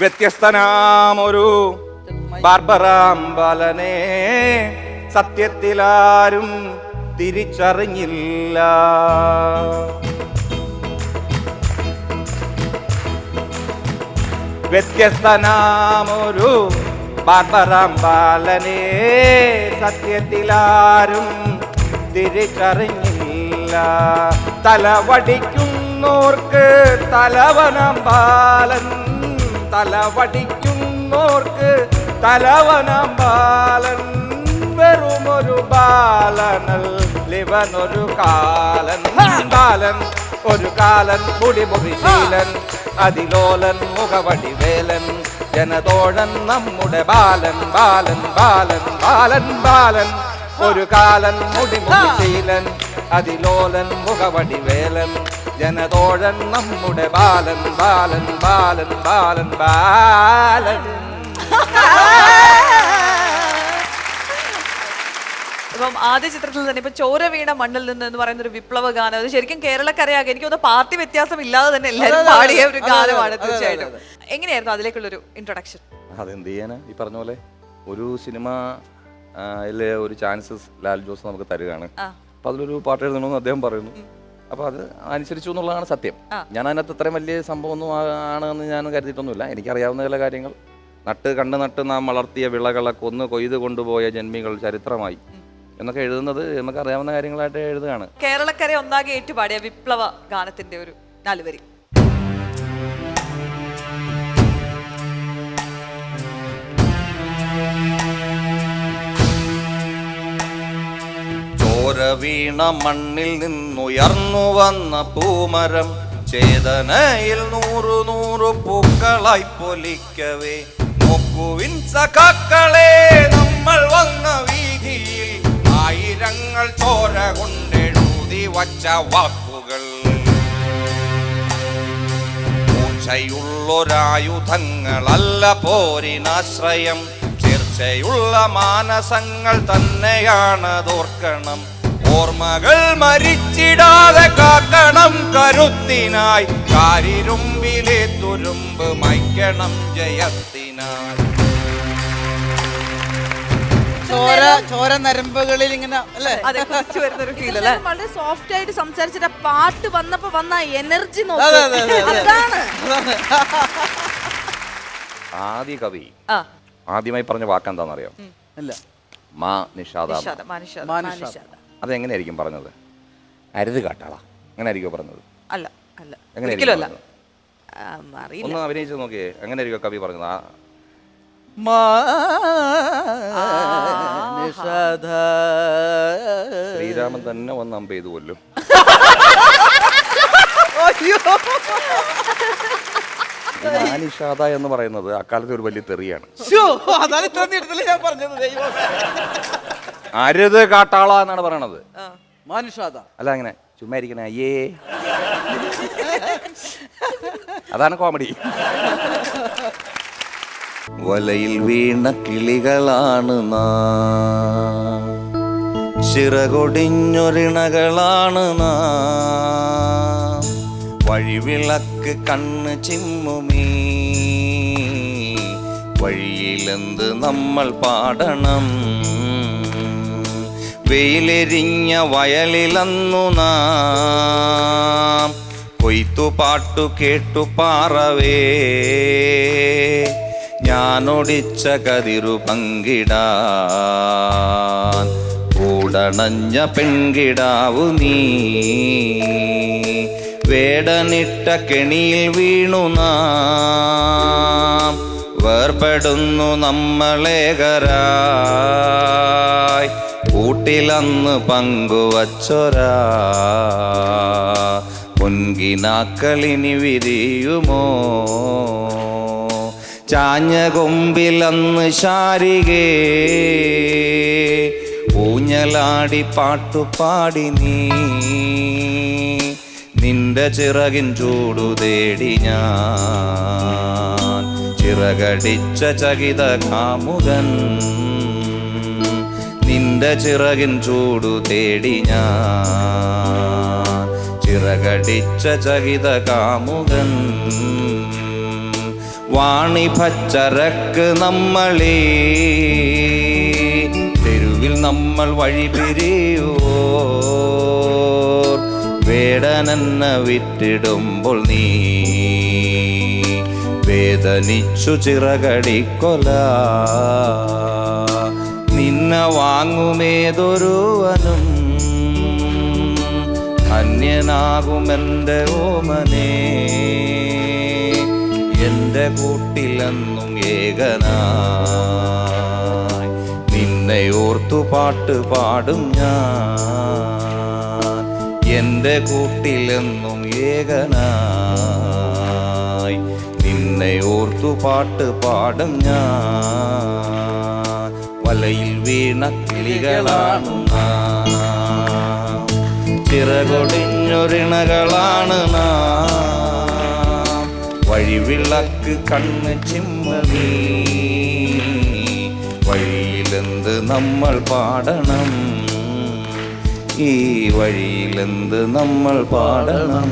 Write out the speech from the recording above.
വ്യത്യസ്തനാമൊരു ബാർബറാം ബാലനെ സത്യത്തിലാരും തിരിച്ചറിഞ്ഞില്ല. വ്യത്യസ്തനാമൊരു ബാർബറാം ബാലനെ സത്യത്തിലാരും തിരിച്ചറിഞ്ഞില്ല. തലവടിക്കുന്നോർക്ക് തലവനം ബാലൻ തലവടിക്കുന്നോർക്ക് തലവനം ബാലൻ വെറുമൊരു ഒരു കാലൻ. ബാലൻ ഒരു കാലൻ മുടിമുറിശീലൻ അതിലോലൻ മുഖവടിവേലൻ ജനതോഴൻ നമ്മുടെ ബാലൻ ബാലൻ ബാലൻ ബാലൻ ബാലൻ. ഒരു കാലൻ മുടിമുറിശീലൻ അതിലോലൻ മുഖവടിവേലൻ ജനതോഴൻ നമ്മുടെ ബാലൻ ബാലൻ ബാലൻ ബാലൻ ബാലൻ. ഇപ്പം ആദ്യ ചിത്രത്തിൽ തന്നെ ഇപ്പൊ ചോര വീണ മണ്ണിൽ നിന്ന് എന്ന് പറയുന്ന ഒരു വിപ്ലവ ഗാനം അത് ശരിക്കും കേരളക്കരയാകെ എനിക്ക് തോന്നുന്നു പാർട്ടി വ്യത്യാസം ഇല്ലാതെ തന്നെ എല്ലാവരും പാടിയ ഒരു ഗാനമാണ് തീർച്ചയായിട്ടും. എങ്ങനെയായിരുന്നു അതിലേക്കുള്ള ഒരു ഇൻട്രൊഡക്ഷൻ അതെന്ത് ചെയ്യാനാ? ഈ പറഞ്ഞ പോലെ ഒരു സിനിമ ഒരു ചാൻസസ് ലാൽ ജോസ് നമുക്ക് തരികയാണ്. അപ്പൊ അതിലൊരു പാട്ട് എഴുതണമെന്ന് അദ്ദേഹം പറയുന്നു. അപ്പൊ അത് അനുസരിച്ചു എന്നുള്ളതാണ് സത്യം. ഞാൻ അതിനകത്ത് അത്രയും വലിയ സംഭവമൊന്നും ഒന്നും ആണെന്ന് ഞാൻ കരുതിയിട്ടൊന്നുമില്ല. എനിക്കറിയാവുന്ന ചില കാര്യങ്ങൾ. നട്ട് കണ്ട് നട്ട് നാം വളർത്തിയ വിളകളെ കൊന്ന് കൊയ്ത് കൊണ്ടുപോയ ജന്മികൾ ചരിത്രമായി. എന്നൊക്കെ എഴുതുന്നത് നമുക്ക് അറിയാവുന്ന കാര്യങ്ങളായിട്ട് എഴുതുകയാണ്. കേരളക്കരെ ഒന്നാകെ ഏറ്റുപാടിയ വിപ്ലവ ഗാനത്തിന്റെ ഒരു നാലുവരി. വീണ മണ്ണിൽ നിന്നുയർന്നു വന്ന പൂമരം ചേതനയിൽ നൂറു നൂറു പൂക്കളായി പൊലിക്കവേ. നോക്കുവിൻ സഖാക്കളെ നമ്മൾ വന്ന വീതിയിൽ ആയിരങ്ങൾ ചോര കൊണ്ടെഴുതി വച്ച വാക്കുകൾ. മൂർച്ചയുള്ളൊരായുധങ്ങളല്ല പോരിനാശ്രയം. ചേർച്ചയുള്ള മാനസങ്ങൾ തന്നെയാണ് തന്നെയാണതോർക്കണം. ഓർമ്മകൾ മരിച്ചിടാതെ കാക്കണം കരുത്തിനായി. കാരിരുമ്പിലെ തുരുമ്പ് മൈക്കണം ജയത്തിനായി. ചോര ചോര നരമ്പുകളിൽ ഇങ്ങനെ അല്ലേ? അതെ കുറിച്ച് വരുന്ന ഒരു ഫീൽ അല്ലേ വളരെ സോഫ്റ്റ് ആയിട്ട് സംസാരിച്ചിട്ട് പാട്ട് വന്നപ്പോ വന്ന എനർജി അതെ, അതെ, അതെ, അതെ. അതാണ്. ആദ്യ കവി ആ. ആദ്യമായി പറഞ്ഞ വാക്കെന്താണെന്നറിയാം അല്ല മാ നിഷാദ മാ നിഷാദ. മാനുഷാദ മാനുഷാദ അതെങ്ങനെയായിരിക്കും പറഞ്ഞത്? അരുത് കാട്ടാള. അങ്ങനെ ആയിരിക്കും പറഞ്ഞത്? അല്ല അല്ല. എങ്ങനെയായിരിക്കും ഒരിക്കലും അല്ല? ആ, അറിയില്ല. ഒന്ന് അഭിനയിച്ച് നോക്കിയേ. അങ്ങനെ ആയിരിക്കും കവി പറഞ്ഞത്? ആ. ശ്രീരാമൻ തന്നെ വന്ന് അമ്പ ചെയ്തു കൊല്ലും. മാനിഷാദ എന്ന് പറയുന്നത് അക്കാലത്തെ ഒരു വലിയ തെറിയാണ്. ശ്ശോ, അതാണ് ഇത്ര നീട്ടത്തിൽ ഞാൻ പറഞ്ഞത്. ദൈവം അരുത് കാട്ടാള എന്നാണ് പറയണത്. മാനുഷാദ അല്ല അങ്ങനെ ചുമ്മാ ഇരിക്കണേ അയ്യേ. അതാണ് കോമഡി വലയിൽ വീണ കിളികളാണ് നാം. ചിറകൊടിഞ്ഞൊരിണകളാണ് നാം. വഴിവിളക്ക് കണ്ണ് ചിമ്മുമീ. വഴിയിലെന്ത് നമ്മൾ പാടണം? വെയിലെരിഞ്ഞ വയലിലന്നു നാം. കൊയ്ത്തു പാട്ടു കേട്ടു പാറവേ. ഞാനൊടിച്ച കതിരു പങ്കിടാൻ. കൂടണഞ്ഞ പെൺകിടാവു നീ. വേടനിട്ട കെണിയിൽ വീണു നാം. വേർപെടുന്നു നമ്മളേകരായി കൂട്ടിലന്ന് പങ്കുവച്ചൊരാ. പൊൻകിനാക്കളിനി വിരിയുമോ? ചാഞ്ഞ കൊമ്പിലന്ന് ശാരികേ. ഊഞ്ഞലാടി പാട്ടുപാടി നീ. നിന്റെ ചിറകിൻ ചൂടു തേടി ഞാൻ. ചിറകടിച്ച ചകിത കാമുകൻ നിന്റെ ചിറകിൻ ചൂടു തേടി ഞാൻ. ചിറകടിച്ച ചകിത കാമുകൻ വാണിഭച്ചരക്ക് നമ്മളേ. തെരുവിൽ നമ്മൾ വഴി പിരിയോ വേടനെന്ന വിറ്റിടുമ്പോൾ നീ. വേദനിച്ചു ചിറകടിക്കൊല നിന്നെ വാങ്ങുമേതൊരുവനും അന്യനാകുമെന്റെ ഓമനേ. എന്റെ കൂട്ടിലെന്നും ഏകനായി നിന്നെ ഓർത്തു പാട്ട് പാടും ഞാൻ. എന്റെ കൂട്ടിലെന്നും ഏകനായി നിന്നെ ഓർത്തു പാട്ട് പാടും ഞാൻ. വലയിൽ വീണ കിളികളാണ്. ചിറകൊടിഞ്ഞൊരിണകളാണ് വഴിവിളക്ക് കണ്ണ് ചിമ്മണി വഴിയിലെന്ത് നമ്മൾ പാടണം? ഈ വഴിയിലെന്ത് നമ്മൾ പാടണം?